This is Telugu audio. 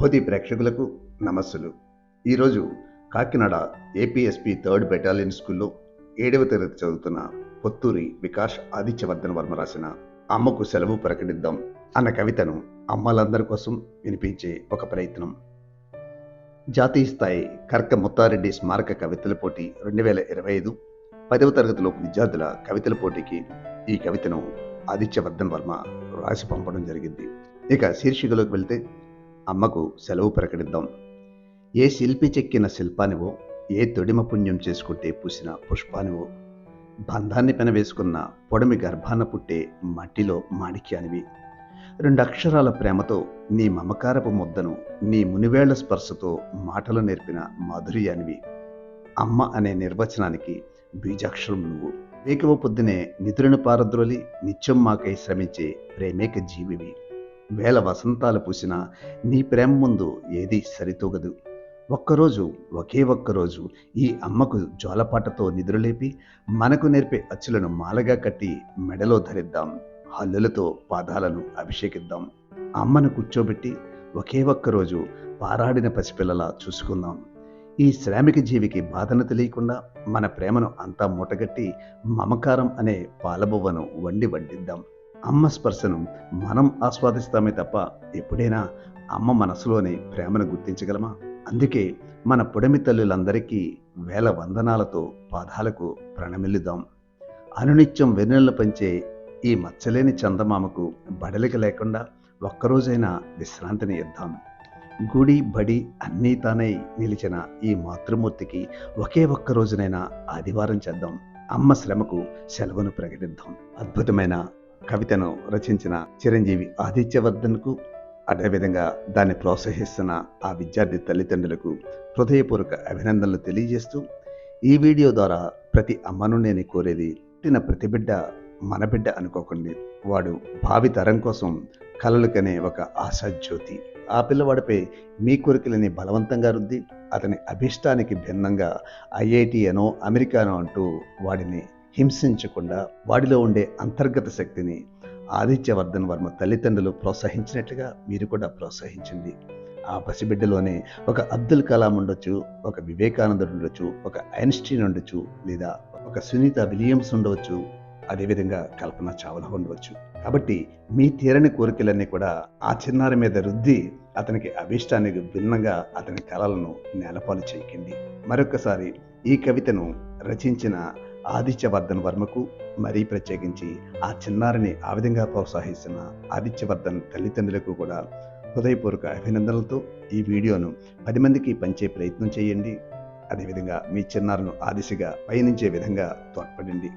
భోతి ప్రేక్షకులకు నమస్సులు. ఈరోజు కాకినాడ ఏపీఎస్పీ థర్డ్ బెటాలియన్ స్కూల్లో ఏడవ తరగతి చదువుతున్న పొత్తూరి వికాష్ ఆదిత్యవర్ధన్ వర్మ రాసిన అమ్మకు సెలవు ప్రకటిద్దాం అన్న కవితను అమ్మలందరి కోసం వినిపించే ఒక ప్రయత్నం. జాతీయ స్థాయి కర్క ముత్తారెడ్డి స్మారక కవితల పోటీ రెండు వేల ఇరవై ఐదు పదవ తరగతిలో విద్యార్థుల కవితల పోటీకి ఈ కవితను ఆదిత్యవర్ధన్ వర్మ రాసి పంపడం జరిగింది. ఇక శీర్షికలోకి వెళ్తే అమ్మకు సెలవు ప్రకటిద్దాం. ఏ శిల్పి చెక్కిన శిల్పానివో ఏ తొడిమ పుణ్యం చేసుకుంటే పూసిన పుష్పానివో బంధాన్ని పెనవేసుకున్న పొడమి గర్భాన పుట్టే మట్టిలో మాణిక్యానివి. రెండు అక్షరాల ప్రేమతో నీ మమకారపు ముద్దను నీ మునివేళ్ళ స్పర్శతో మాటలు నేర్పిన మాధుర్యానివి. అమ్మ అనే నిర్వచనానికి బీజాక్షరం నువ్వు. వేకవ పొద్దునే నిధులను పారద్రోలి నిత్యం మాకై శ్రమించే ప్రేమేక జీవివి. వేల వసంతాలు పూసిన నీ ప్రేమ ముందు ఏది సరితూగదు. ఒక్కరోజు ఒకే ఒక్కరోజు ఈ అమ్మకు జోలపాటతో నిద్రలేపి మనకు నేర్పే అచ్చులను మాలగా కట్టి మెడలో ధరిద్దాం. హల్లులతో పాదాలను అభిషేకిద్దాం. అమ్మను కూర్చోబెట్టి ఒకే ఒక్కరోజు పారాడిన పసిపిల్లలా చూసుకుందాం. ఈ శ్రామిక జీవికి బాధను తెలియకుండా మన ప్రేమను అంతా మూటగట్టి మమకారం అనే పాలబువ్వను వండి వడ్డిద్దాం. అమ్మ స్పర్శను మనం ఆస్వాదిస్తామే తప్ప ఎప్పుడైనా అమ్మ మనసులోనే ప్రేమను గుర్తించగలమా? అందుకే మన పొడమి తల్లులందరికీ వేల వందనాలతో పాదాలకు ప్రణమిల్లుదాం. అనునిత్యం వెన్నెల పంచే ఈ మచ్చలేని చందమామకు బడలిక లేకుండా ఒక్కరోజైనా విశ్రాంతిని ఇద్దాం. గుడి బడి అన్నీ తానై నిలిచిన ఈ మాతృమూర్తికి ఒకే ఒక్క రోజునైనా ఆదివారం చేద్దాం. అమ్మ శ్రమకు సెలవును ప్రకటిద్దాం. అద్భుతమైన కవితను రచించిన చిరంజీవి ఆదిత్యవర్ధన్కు అదేవిధంగా దాన్ని ప్రోత్సహిస్తున్న ఆ విద్యార్థి తల్లిదండ్రులకు హృదయపూర్వక అభినందనలు తెలియజేస్తూ ఈ వీడియో ద్వారా ప్రతి అమ్మను నేను కోరేది పుట్టిన ప్రతి బిడ్డ మన బిడ్డ అనుకోకండి. వాడు భావి తరం కోసం కలలు కనే ఒక ఆశాజ్యోతి. ఆ పిల్లవాడిపై మీ కోరికలని బలవంతంగా రుద్ది అతని అభిష్టానికి భిన్నంగా ఐఐటి అనో అమెరికానో అంటూ వాడిని హింసించకుండా వాడిలో ఉండే అంతర్గత శక్తిని ఆదిత్యవర్ధన్ వర్మ తల్లిదండ్రులు ప్రోత్సహించినట్లుగా మీరు కూడా ప్రోత్సహించండి. ఆ పసిబిడ్డలోనే ఒక అబ్దుల్ కలాం ఉండొచ్చు ఒక వివేకానందుడు ఉండొచ్చు ఒక ఐన్స్టీన్ ఉండొచ్చు లేదా ఒక సునీత విలియమ్స్ ఉండవచ్చు అదేవిధంగా కల్పన చావలా ఉండవచ్చు కాబట్టి మీ తీరని కోరికలన్నీ కూడా ఆ చిన్నారి మీద రుద్ది అతనికి అభీష్టానికి భిన్నంగా అతని కళలను నేలపాలు చేయకండి. మరొకసారి ఈ కవితను రచించిన ఆదిత్యవర్ధన్ వర్మకు మరీ ప్రత్యేకించి ఆ చిన్నారిని ఆ విధంగా ప్రోత్సహిస్తున్న ఆదిత్యవర్ధన్ తల్లిదండ్రులకు కూడా హృదయపూర్వక అభినందనలతో ఈ వీడియోను పది మందికి పంచే ప్రయత్నం చేయండి. అదేవిధంగా మీ చిన్నారును ఆ దిశగా పయనించే విధంగా తోడ్పడండి.